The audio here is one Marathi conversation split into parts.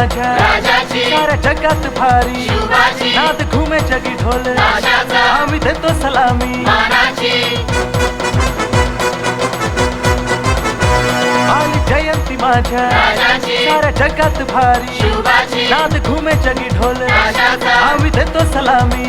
राजा। सारा जगत भारी। नाद घूमे जगी ढोले। हम दे तो सलामी। जयंती माझा सारा जगत भारी। नाद घूमे जगी ढोले। हम दे तो सलामी।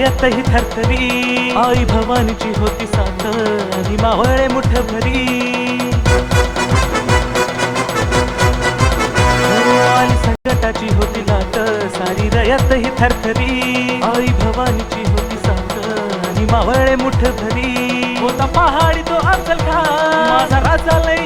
सारी थरथरी. आई भवानीची होती साथ आणि मावळे मुठ भरी संकटाची होती लाट सारी रयातही थरथरी. आई भवानीची होती साथ आणि मावळे मुठ भरी होता पहाडी तो अफजल खान माझा राजा लय